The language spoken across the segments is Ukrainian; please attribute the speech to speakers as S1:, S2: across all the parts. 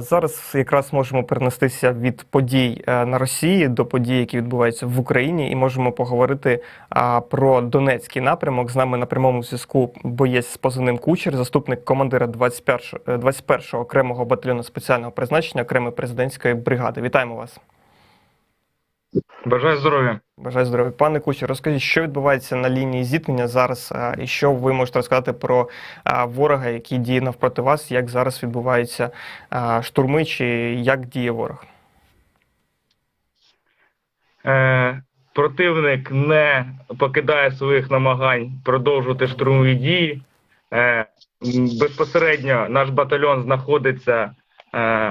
S1: Зараз якраз можемо перенестися від подій е, на Росії до подій, які відбуваються в Україні, і можемо поговорити про Донецький напрямок. З нами на прямому зв'язку боєць з позивним Кучер, заступник командира 21 е, 21-го окремого батальйону спеціального призначення окремої президентської бригади. Вітаємо вас.
S2: Бажаю здоров'я.
S1: Бажаю здоров'я. Пане Кучер, розкажіть, що відбувається на лінії зіткнення зараз, і що ви можете розказати про ворога, який діє навпроти вас, як зараз відбуваються штурми, чи як діє ворог?
S2: Е, противник не покидає своїх намагань продовжувати штурмові дії. Е, безпосередньо наш батальйон знаходиться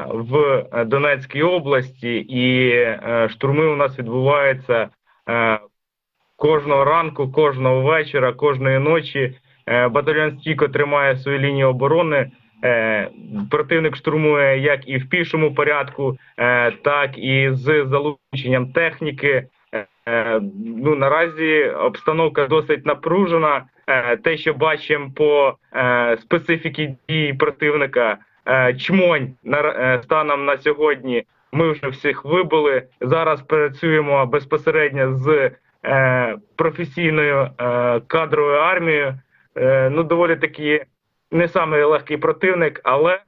S2: в Донецькій області, і е, штурми у нас відбуваються е, кожного ранку, кожного вечора, кожної ночі. Е, батальйон стійко тримає свою лінію оборони. Е, противник штурмує як і в пішому порядку, е, так і з залученням техніки. Е, ну наразі обстановка досить напружена. Е, те, що бачимо по е, специфіки дій противника, е, чмонь на е, станом на сьогодні. Ми вже всіх вибили. Зараз працюємо безпосередньо з е, професійною е, кадровою армією. Е, ну доволі таки не самий легкий противник, але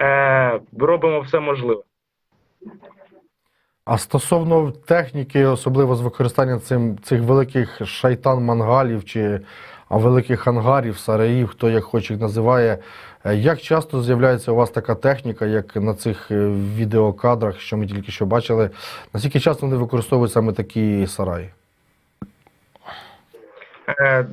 S2: е, робимо все можливе.
S3: А стосовно техніки, особливо з використанням цим, цих великих шайтан-мангалів чи а, великих ангарів, сараїв, хто як хоче їх називає, е, як часто з'являється у вас така техніка, як на цих е, відеокадрах, що ми тільки що бачили? Наскільки часто вони використовують саме такі сараї?
S2: Е,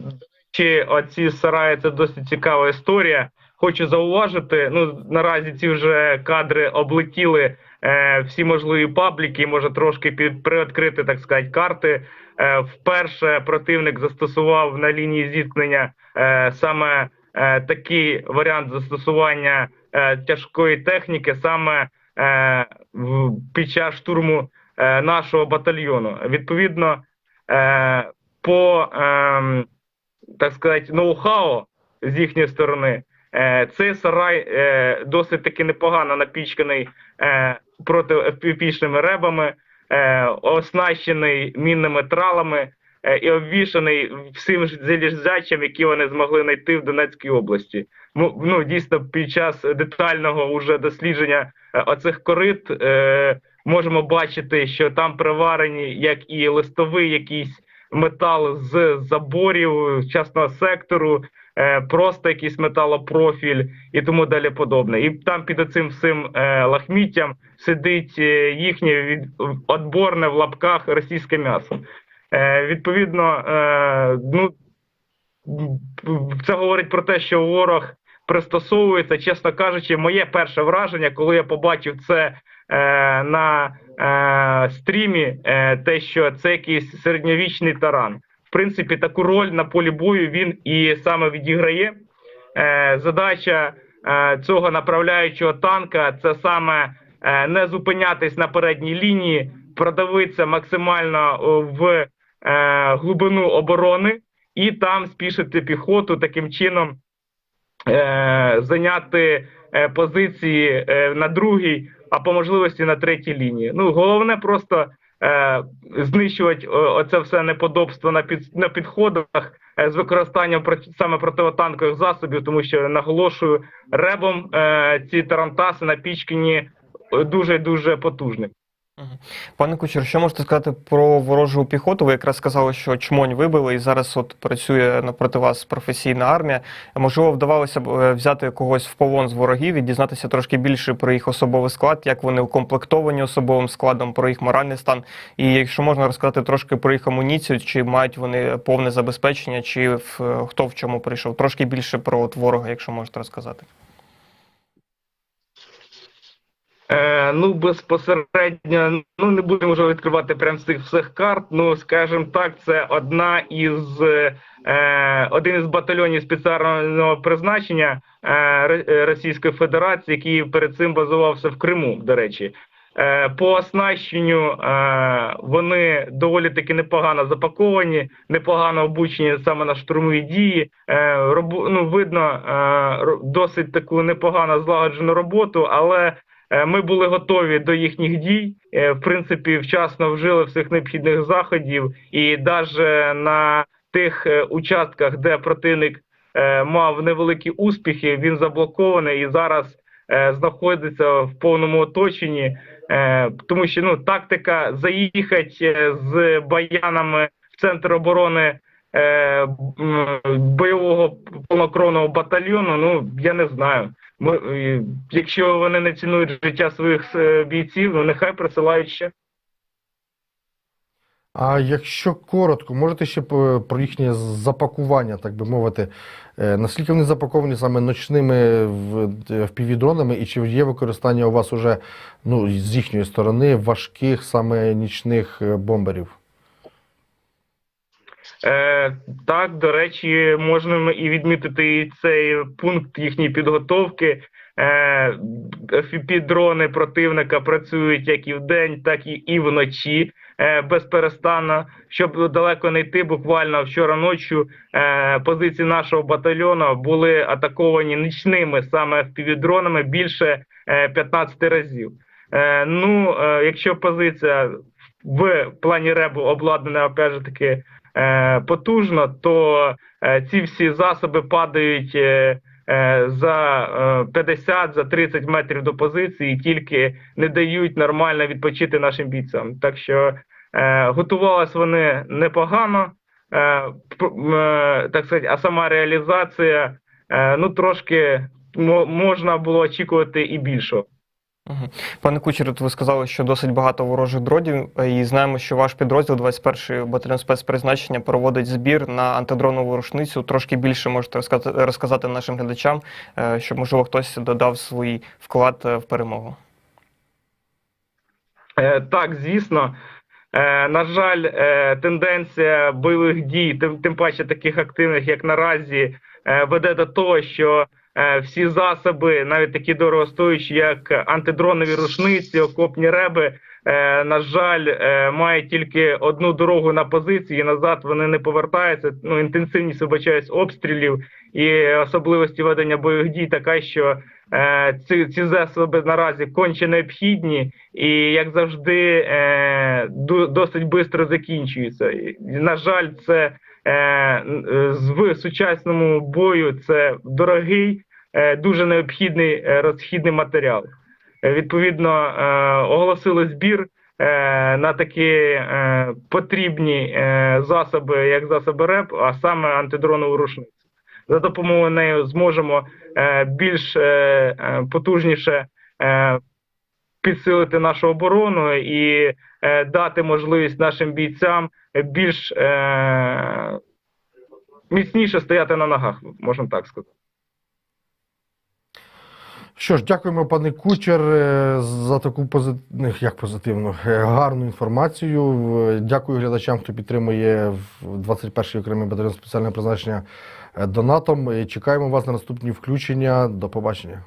S2: Чи оці сараї це досить цікава історія. Хочу зауважити. Ну наразі ці вже кадри облетіли е, всі можливі пабліки. Може трошки під приоткрити, так сказати, карти. Е, вперше противник застосував на лінії зіткнення е, саме е, такий варіант застосування е, тяжкої техніки, саме е, в, під час штурму е, нашого батальйону. Відповідно, е, по ем, так сказати, ноу-хау з їхньої сторони. Е, цей сарай е, досить таки непогано напічканий е, протипічними ребами, оснащений мінними тралами і обвішаний всім залізячам, які вони змогли знайти в Донецькій області. Ну, ну дійсно, під час детального уже дослідження оцих корит можемо бачити, що там приварені як і листовий якийсь метал з заборів частного сектору, просто якийсь металопрофіль і тому далі подобне. І там під цим всім е, лахміттям сидить е, їхнє від, отборне в лапках російське м'ясо. Е, відповідно, е, ну це говорить про те, що ворог пристосовується, чесно кажучи, моє перше враження, коли я побачив це е, на е, стрімі, е, те, що це якийсь середньовічний таран. В принципі, таку роль на полі бою він і саме відіграє. Е, задача е, цього направляючого танка це саме е, не зупинятись на передній лінії, продавитися максимально в глибину оборони і там спішити піхоту таким чином зайняти позиції на другій, а по можливості на третій лінії. Ну головне просто е, знищувати о, оце все неподобство на під на підходах е, з використанням саме противотанкових засобів, тому що наголошую ребом е, ці тарантаси на пічкіні дуже дуже потужними.
S1: Пане Кучер, що можете сказати про ворожу піхоту? Ви якраз сказали, що чмонь вибили, і зараз от працює напроти вас професійна армія. Можливо, вдавалося б е, взяти когось в полон з ворогів і дізнатися трошки більше про їх особовий склад, як вони укомплектовані особовим складом, про їх моральний стан. І якщо можна розказати трошки про їх амуніцію, чи мають вони повне забезпечення, чи в, е, хто в чому прийшов? Трошки більше про от ворога, якщо можете розказати.
S2: Е, ну, безпосередньо, ну не будемо вже відкривати прям з цих всіх карт. Ну, скажімо так, це одна із е, один із батальйонів спеціального призначення е, е, Російської Федерації, який перед цим базувався в Криму. До речі, е, по оснащенню е, вони доволі таки непогано запаковані, непогано обучені саме на штурмові дії. Е, робу, ну, видно е, досить таку непогано злагоджену роботу, але е, ми були готові до їхніх дій. е, В принципі, вчасно вжили всіх необхідних заходів, і навіть на тих е, участках, де противник е, мав невеликі успіхи, він заблокований і зараз е, знаходиться в повному оточенні. Е, тому що ну тактика заїхати е, з баянами в центр оборони е, бойового повнокровного батальйону. Ну я не знаю. Ми, е, якщо вони не цінують життя своїх е, бійців, ну нехай присилають ще.
S3: А якщо коротко, можете ще про їхнє запакування, так би мовити, Е, наскільки вони запаковані саме ночними впівдронами, і чи є використання у вас уже ну, з їхньої сторони важких саме нічних е, бомберів?
S2: Е, так, до речі, можна і відмітити і цей пункт їхньої підготовки. Е, FPV-дрони противника працюють як і вдень, так і, і вночі е, безперестанно. Щоб далеко не йти, буквально вчора ночі е, позиції нашого батальйону були атаковані нічними саме FPV-дронами більше е, 15 разів. Е, ну, е, якщо позиція в плані ребу обладнана, опять же таки, потужно, то е, ці всі засоби падають е, е, за е, 50 за 30 метрів до позиції, тільки не дають нормально відпочити нашим бійцям. Так що е, готувалися вони непогано, е, е, так сказати, а сама реалізація е, ну трошки мо- можна було очікувати і більшого.
S1: Пане Кучер, ви сказали, що досить багато ворожих дронів, е, і знаємо, що ваш підрозділ 21-й батальйон спецпризначення проводить збір на антидронову рушницю. Трошки більше можете розказати, нашим глядачам, е, щоб можливо хтось додав свій вклад е, в перемогу.
S2: Так, звісно. На жаль, тенденція бойових дій, тим, паче таких активних, як наразі, веде до того, що всі засоби, навіть такі дорогостоячі, як антидронові рушниці, окопні реби, е, на жаль, е, мають тільки одну дорогу на позиції. Назад вони не повертаються. Ну, інтенсивність вибачаюсь обстрілів і особливості ведення бойових дій така, що е, ці, ці засоби наразі конче необхідні і як завжди е, досить швидко закінчуються. На жаль, це е, е, в сучасному бою це дорогий, е, дуже необхідний е, розхідний матеріал. Е, Відповідно, е, оголосили збір е, на такі е, потрібні е, засоби, як засоби РЕП, а саме антидронову рушницю. За допомогою неї зможемо е, більш е, е, потужніше е, підсилити нашу оборону і е, дати можливість нашим бійцям більш е, міцніше стояти на ногах, можна так сказати.
S3: Що ж, дякуємо, пане Кучер, е, за таку позитивну, як позитивну, е, гарну інформацію. Дякую глядачам, хто підтримує в 21-й окремий батальйон спеціального призначення е, донатом. Чекаємо вас на наступні включення. До побачення.